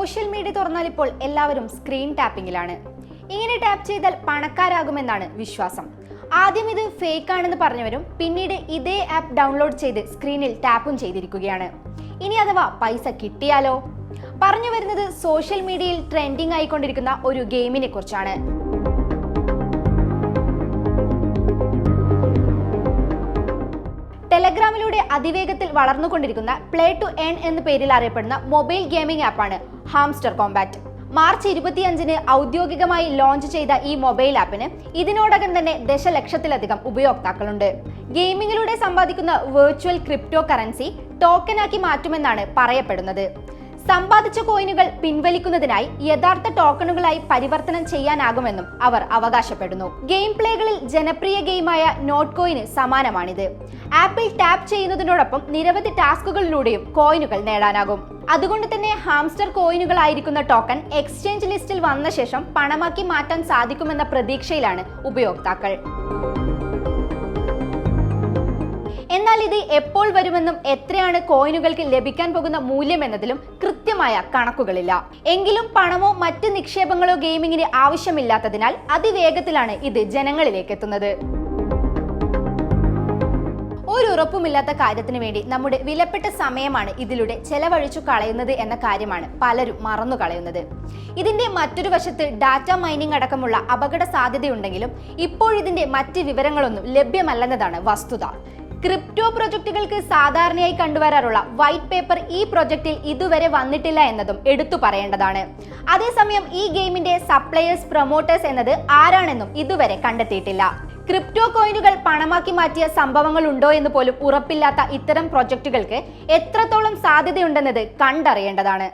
Social media തുറന്നാൽ ഇപ്പോൾ എല്ലാവരും സ്ക്രീൻ ടാപ്പിംഗിലാണ് ഇങ്ങനെ ടാപ്പ് ചെയ്താൽ പണക്കാരാകുമെന്നാണ് വിശ്വാസം. ആദ്യം ഇത് ഫേക്ക് ആണെന്ന് പറഞ്ഞവരും പിന്നീട് ഇതേ ആപ്പ് ഡൗൺലോഡ് ചെയ്ത് സ്ക്രീനിൽ ടാപ്പും ചെയ്തിരിക്കുകയാണ്. ഇനി അഥവാ പൈസ കിട്ടിയാലോ? പറഞ്ഞു വരുന്നത് സോഷ്യൽ മീഡിയയിൽ ട്രെൻഡിംഗ് ആയിക്കൊണ്ടിരിക്കുന്ന ഒരു ഗെയിമിനെ കുറിച്ചാണ് ടെലഗ്രാമിലൂടെ അതിവേഗത്തിൽ വളർന്നുകൊണ്ടിരിക്കുന്ന പ്ലേ ടു എൺ എന്ന പേരിൽ അറിയപ്പെടുന്ന മൊബൈൽ ഗെയിമിംഗ് ആപ്പാണ് ഹാംസ്റ്റർ കോമ്പാറ്റ് മാർച്ച് ഇരുപത്തിയഞ്ചിന് ഔദ്യോഗികമായി ലോഞ്ച് ചെയ്ത ഈ മൊബൈൽ ആപ്പിന് ഇതിനോടകം തന്നെ ദശലക്ഷത്തിലധികം ഉപയോക്താക്കളുണ്ട്. ഗെയിമിങ്ങിലൂടെ സമ്പാദിക്കുന്ന വെർച്വൽ ക്രിപ്റ്റോ കറൻസി ടോക്കനാക്കി മാറ്റുമെന്നാണ് പറയപ്പെടുന്നത്. സമ്പാദിച്ച കോയിനുകൾ പിൻവലിക്കുന്നതിനായി യഥാർത്ഥ ടോക്കണുകളായി പരിവർത്തനം ചെയ്യാനാകുമെന്നും അവർ അവകാശപ്പെടുന്നു. ഗെയിം പ്ലേകളിൽ ജനപ്രിയ ഗെയിമായ നോട്ട് കോയിന് സമാനമാണിത്. ആപ്പിൽ ടാപ്പ് ചെയ്യുന്നതിനോടൊപ്പം നിരവധി ടാസ്കുകളിലൂടെയും കോയിനുകൾ നേടാനാകും. അതുകൊണ്ട് തന്നെ ഹാംസ്റ്റർ കോയിനുകളായിരിക്കുന്ന ടോക്കൺ എക്സ്ചേഞ്ച് ലിസ്റ്റിൽ വന്ന ശേഷം പണമാക്കി മാറ്റാൻ സാധിക്കുമെന്ന പ്രതീക്ഷയിലാണ് ഉപയോക്താക്കൾ. എന്നാൽ ഇത് എപ്പോൾ വരുമെന്നും എത്രയാണ് കോയിനുകൾക്ക് ലഭിക്കാൻ പോകുന്ന മൂല്യം എന്നതിലും കൃത്യമായ കണക്കുകളില്ല. എങ്കിലും പണമോ മറ്റ് നിക്ഷേപങ്ങളോ ഗെയിമിങ്ങിന് ആവശ്യമില്ലാത്തതിനാൽ അതിവേഗത്തിലാണ് ഇത് ജനങ്ങളിലേക്ക് എത്തുന്നത് ഒരു ഉറപ്പുമില്ലാത്ത കാര്യത്തിന് വേണ്ടി നമ്മുടെ വിലപ്പെട്ട സമയമാണ് ഇതിലൂടെ ചെലവഴിച്ചു കളയുന്നത് എന്ന കാര്യമാണ് പലരും മറന്നു കളയുന്നത്. ഇതിന്റെ മറ്റൊരു വശത്ത് ഡാറ്റ മൈനിങ് അടക്കമുള്ള അപകട സാധ്യതയുണ്ടെങ്കിലും ഇപ്പോഴിതിന്റെ മറ്റ് വിവരങ്ങളൊന്നും ലഭ്യമല്ലെന്നതാണ് വസ്തുത. ക്രിപ്റ്റോ പ്രൊജക്ടുകൾക്ക് സാധാരണയായി കണ്ടുവരാറുള്ള വൈറ്റ് പേപ്പർ ഈ പ്രൊജക്റ്റിൽ ഇതുവരെ വന്നിട്ടില്ല എന്നതും എടുത്തു പറയേണ്ടതാണ്. അതേസമയം ഈ ഗെയിമിന്റെ സപ്ലയേഴ്സ് പ്രൊമോട്ടേഴ്സ് എന്നത് ആരാണെന്നും ഇതുവരെ കണ്ടെത്തിയിട്ടില്ല. ക്രിപ്റ്റോ കോയിനുകൾ പണമാക്കി മാറ്റിയ സംഭവങ്ങൾ ഉണ്ടോ എന്ന് പോലും ഉറപ്പില്ലാത്ത ഇത്തരം പ്രൊജക്ടുകൾക്ക് എത്രത്തോളം സാധ്യതയുണ്ടെന്നത് കണ്ടറിയേണ്ടതാണ്.